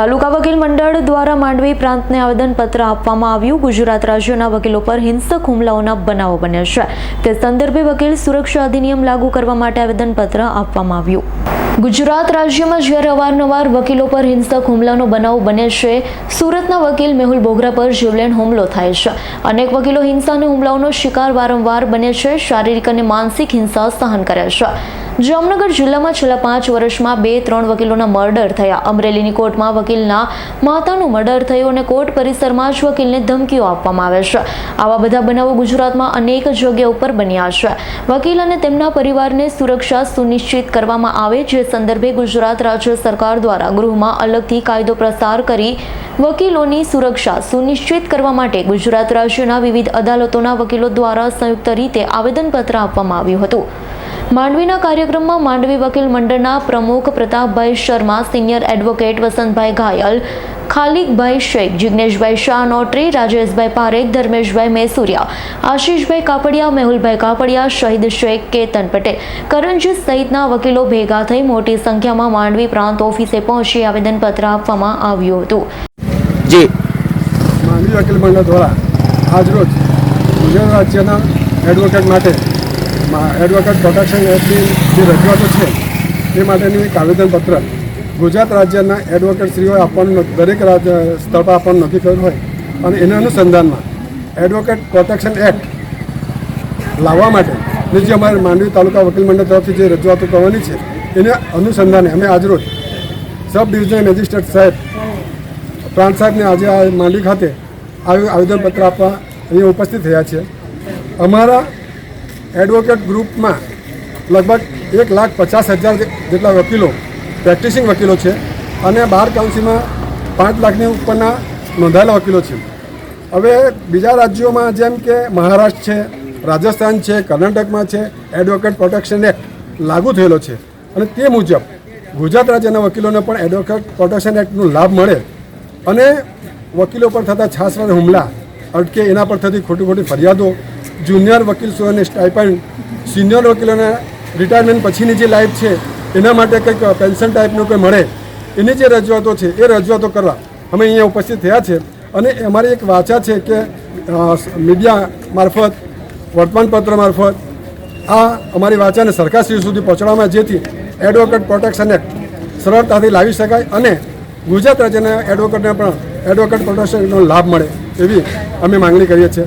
તાલુકા વકીલ મંડળ દ્વારા માંડવી પ્રાંતને આવેદનપત્ર આપવામાં આવ્યું. ગુજરાત રાજ્યના વકીલો પર હિંસક હુમલાઓના બનાવો બન્યા છે. તે સંદર્ભે વકીલ સુરક્ષા અધિનિયમ લાગુ કરવા માટે આવેદનપત્ર આપવામાં આવ્યું. ગુજરાત રાજ્યમાં જ્યારે અવારનવાર વકીલો પર હિંસક હુમલાનો બનાવ બને છે, સુરતના વકીલ મેહુલ બોગરા પર જીવલેણ હુમલો થાય છે. અનેક વકીલો હિંસા અને હુમલાઓનો શિકાર વારંવાર બને છે, શારીરિક અને માનસિક હિંસા સહન કરે છે. જામનગર જિલ્લામાં છેલ્લા પાંચ વર્ષમાં બે ત્રણ વકીલોના મર્ડર થયા. અમરેલીની કોર્ટમાં વકીલના માતાનું મર્ડર થયું અને કોર્ટ પરિસરમાં જ વકીલને ધમકીઓ આપવામાં આવે છે. આવા બધા બનાવો ગુજરાતમાં અનેક જગ્યા ઉપર બન્યા છે. વકીલ અને તેમના પરિવારને સુરક્ષા સુનિશ્ચિત કરવામાં આવે, જે સંદર્ભે ગુજરાત રાજ્ય સરકાર દ્વારા ગૃહમાં અલગથી કાયદો પ્રસાર કરી વકીલોની સુરક્ષા સુનિશ્ચિત કરવા માટે ગુજરાત રાજ્યના વિવિધ અદાલતોના વકીલો દ્વારા સંયુક્ત રીતે આવેદનપત્ર આપવામાં આવ્યું હતું. માંડવીના કાર્યક્રમમાં માંડવી વકીલ મંડળના પ્રમુખ Pratapbhai Sharma senior advocate Vasantbhai Ghayal Khalikbhai Shaikh Jigneshbhai Shah notary Rajeshbhai Parekh Dharmeshbhai Mesuria Ashishbhai Kapadia Mehulbhai Kapadia Shahid Shaikh Ketan Patel. કરણજીત સહિતના વકીલો ભેગા થઈ મોટી સંખ્યામાં માંડવી પ્રાંત ઓફિસે પહોંચી આવેદનપત્ર આપવામાં આવ્યું હતું. જી. માંડવી વકીલ મંડળ દ્વારા આજરોજ ગુજરાત રાજ્યના એડવોકેટ માટે એડવોકેટ પ્રોટેક્શન એક્ટની જે રજૂઆતો છે, તે માટેનું એક આવેદનપત્ર ગુજરાત રાજ્યના એડવોકેટશ્રીઓએ આપવાનું દરેક રાજ્ય સ્થળ પર આપવાનું નક્કી કર્યું હોય અને એના અનુસંધાનમાં એડવોકેટ પ્રોટેક્શન એક્ટ લાવવા માટે જે અમારે માંડવી તાલુકા વકીલ મંડળ તરફથી જે રજૂઆતો કરવાની છે, એને અનુસંધાને અમે આજરોજ સબ ડિવિઝનલ મેજિસ્ટ્રેટ સાહેબ પ્રાંત સાહેબને આજે આ માંડવી ખાતે આવ્યું આવેદનપત્ર આપવા અહીંયા ઉપસ્થિત થયા છે. અમારા એડવોકેટ ગ્રુપમાં લગભગ એક લાખ પચાસ હજાર જેટલા વકીલો, પ્રેક્ટિસિંગ વકીલો છે અને બાર કાઉન્સિલમાં પાંચ લાખની ઉપરના નોંધાયેલા વકીલો છે. હવે બીજા રાજ્યોમાં જેમ કે મહારાષ્ટ્ર છે, રાજસ્થાન છે, કર્ણાટકમાં છે, એડવોકેટ પ્રોટેક્શન એક્ટ લાગુ થયેલો છે. અને તે મુજબ ગુજરાત રાજ્યના વકીલોને પણ એડવોકેટ પ્રોટેક્શન એક્ટનો લાભ મળે અને વકીલો પર થતા છાસવાદ હુમલા, અટકે એના પર થતી ખોટી ખોટી ફરિયાદો જુનિયર વકીલ સોને સ્ટાઇપન્ડ સિનિયર વકીલોને રિટાયરમેન્ટ પછીની જે લાઈફ છે, એના માટે કંઈક પેન્શન ટાઈપનું કંઈ મળે, એની જે રજૂઆતો છે, એ રજૂઆતો કરવા અમે અહીંયા ઉપસ્થિત થયા છે. અને અમારી એક વાચા છે કે મીડિયા મારફત, વર્તમાનપત્ર મારફત, આ અમારી વાચાને સરકારશ્રી સુધી પહોંચાડવામાં જેથી એડવોકેટ પ્રોટેક્શન એક્ટ સરળતાથી લાવી શકાય અને ગુજરાત રાજ્યના એડવોકેટને પણ એડવોકેટ પ્રોટેક્શનનો લાભ મળે એવી અમે માંગણી કરીએ છીએ.